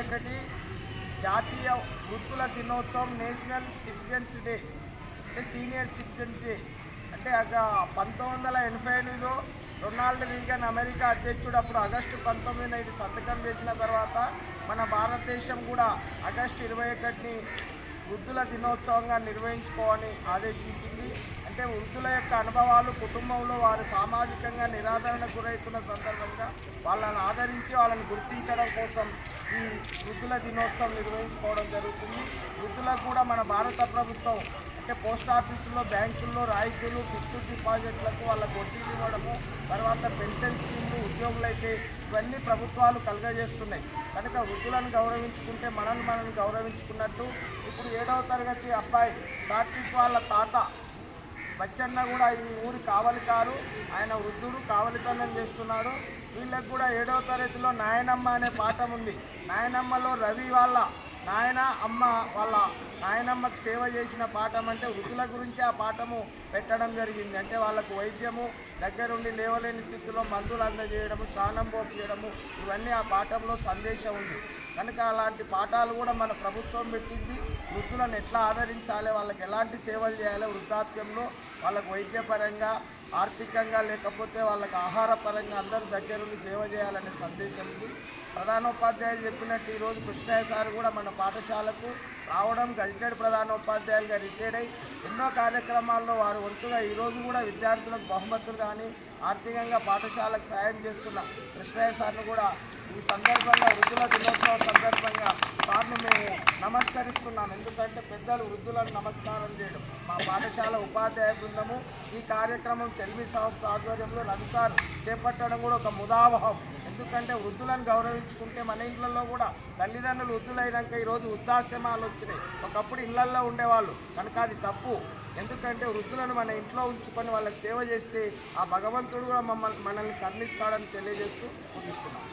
ఒకటి జాతీయ వృత్తుల దినోత్సవం నేషనల్ సిటిజన్స్ డే అంటే సీనియర్ సిటిజన్స్ డే. అంటే పంతొమ్మిది వందల ఎనభై ఎనిమిదిలో రొనాల్డ్ రీగన్ అమెరికా అధ్యక్షుడు అప్పుడు ఆగస్టు పంతొమ్మిదిన ఇది సంతకం చేసిన తర్వాత మన భారతదేశం కూడా ఆగస్టు ఇరవై ఒకటిని వృద్ధుల దినోత్సవంగా నిర్వహించుకోవాలని ఆదేశించింది. అంటే వృద్ధుల యొక్క అనుభవాలు కుటుంబంలో వారు సామాజికంగా నిరాదరణ గురవుతున్న సందర్భంగా వాళ్ళని ఆదరించి వాళ్ళని గుర్తించడం కోసం ఈ వృద్ధుల దినోత్సవం నిర్వహించుకోవడం జరుగుతుంది. వృద్ధులకు కూడా మన భారత ప్రభుత్వం అంటే పోస్ట్ ఆఫీసులో బ్యాంకుల్లో రాయితీలు ఫిక్స్డ్ డిపాజిట్లకు వాళ్ళకు వడ్డీలు ఇవ్వడము తర్వాత పెన్షన్ స్కీమ్లు ఉద్యోగులైతే ఇవన్నీ ప్రభుత్వాలు కలుగజేస్తున్నాయి. కనుక వృద్ధులను గౌరవించుకుంటే మనల్ని మనల్ని గౌరవించుకున్నట్టు ఇప్పుడు ఏడవ తరగతి అబ్బాయి సాత్విక్ వాళ్ళ తాత బచ్చన్న కూడా ఈ ఊరి కావలికారు ఆయన వృద్ధుడు కావలితనం చేస్తున్నాడు. వీళ్ళకు కూడా ఏడవ తరగతిలో నాయనమ్మ అనే పాఠం ఉంది. నాయనమ్మలో రవి వాళ్ళ నాయన అమ్మ వాళ్ళ నాయనమ్మకు సేవ చేసిన పాఠం అంటే వృద్ధుల గురించి ఆ పాఠము పెట్టడం జరిగింది. అంటే వాళ్ళకు వైద్యము దగ్గరుండి లేవలేని స్థితిలో మందులు అందజేయడము స్నానం పోపించడము ఇవన్నీ ఆ పాఠంలో సందేశం ఉంది. కనుక అలాంటి పాఠాలు కూడా మన ప్రభుత్వం పెట్టింది. వృద్ధులను ఎట్లా ఆదరించాలి వాళ్ళకి ఎలాంటి సేవలు చేయాలి వృద్ధాప్యంలో వాళ్ళకు వైద్యపరంగా ఆర్థికంగా లేకపోతే వాళ్ళకి ఆహారపరంగా అందరూ దగ్గరుండి సేవ చేయాలనే సందేశం ఉంది. ప్రధానోపాధ్యాయులు చెప్పినట్టు ఈరోజు కృష్ణయ్య సార్ కూడా మన పాఠశాలకు రావడం గజిటెడ్ ప్రధానోపాధ్యాయులుగా రిటైర్డ్ అయి ఎన్నో కార్యక్రమాల్లో వారు వంతుగా ఈరోజు కూడా విద్యార్థులకు బహుమతులు కానీ ఆర్థికంగా పాఠశాలకు సాయం చేస్తున్న కృష్ణయ్య సార్ను కూడా ఈ సందర్భంగా వృద్ధుల దినోత్సవం సందర్భంగా సార్ను మేము నమస్కరిస్తున్నాను. ఎందుకంటే పెద్దలు వృద్ధులను నమస్కారం చేయడం. మా పాఠశాల ఉపాధ్యాయ బృందము ఈ కార్యక్రమం చెల్వి సంస్థ ఆధ్వర్యంలో రవి సార్ చేపట్టడం కూడా ఒక ముదావహం. ఎందుకంటే వృద్ధులను గౌరవించుకుంటే మన ఇంట్లో కూడా తల్లిదండ్రులు వృద్ధులైనాక ఈరోజు వృద్ధాశ్రమాలు వచ్చినాయి. ఒకప్పుడు ఇళ్ళల్లో ఉండేవాళ్ళు. కనుక అది తప్పు. ఎందుకంటే వృద్ధులను మన ఇంట్లో ఉంచుకొని వాళ్ళకి సేవ చేస్తే ఆ భగవంతుడు కూడా మమ్మల్ని మనల్ని కర్ణిస్తాడని తెలియజేస్తూ ముగిస్తున్నాం